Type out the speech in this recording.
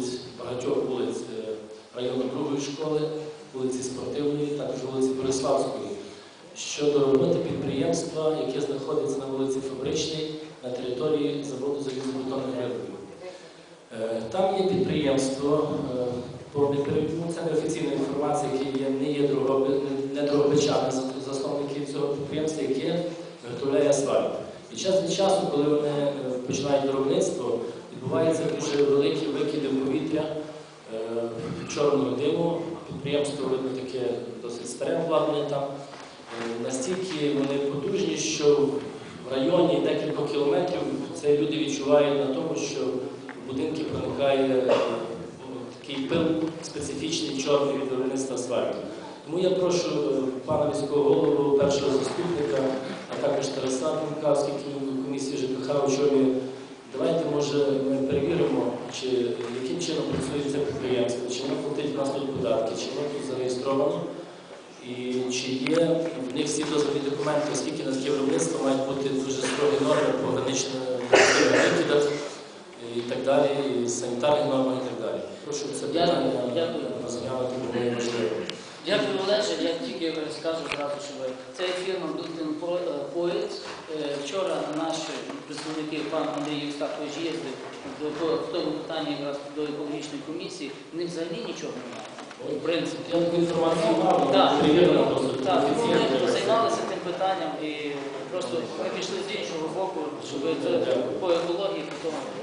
вулиць, багатьох вулиць е, району другої школи, вулиці Спортивної, також вулиці Бориславської, щодо роботи підприємства, яке знаходиться на вулиці Фабричній на території заводу залізобетонних виробів. Е, Там є підприємство, е, по ну, це неофіційна інформація, яке є, не є дорогоби- не дорогобичани за- засновники цього підприємства, яке виготовляє асфальт. І час від часу, коли вони починають виробництво, відбуваються дуже великі викиди в повітря е, чорного диму. Підприємство видно таке досить старе обладнання там. Е, Настільки вони потужні, що в районі декілька кілометрів це люди відчувають на тому, що в будинки проникає е, такий пил специфічний чорний від виробництва асфальту. Тому я прошу е, пана міського голову, першого заступника, а також Тараса Пінкавський, який комісії ЖКХ очолює. Давайте, може, ми перевіримо, чи яким чином працює це підприємство, чи воно платить в нас тут податки, чи воно тут зареєстровано, і чи є в них всі дозвільні документи, оскільки на таке виробництво мають бути дуже строгі норми по граничним викидах і так далі, і санітарні норми і так далі. Прошу це питання розглянути, бо воно важливо. Дякую, Олеже. Я тільки скажу зразу, що ви. це фірма Дудин Поїзд. Вчора наші представники, пан Андрій Євстакович, їздив в тому питанні якраз до екологічної комісії. В них взагалі нічого немає. В принципі. Я таку інформацію мав, Так, але перевірено просто так, тому ми займалися тим питанням і просто ми пішли з іншого боку, щоб по екології, по тому.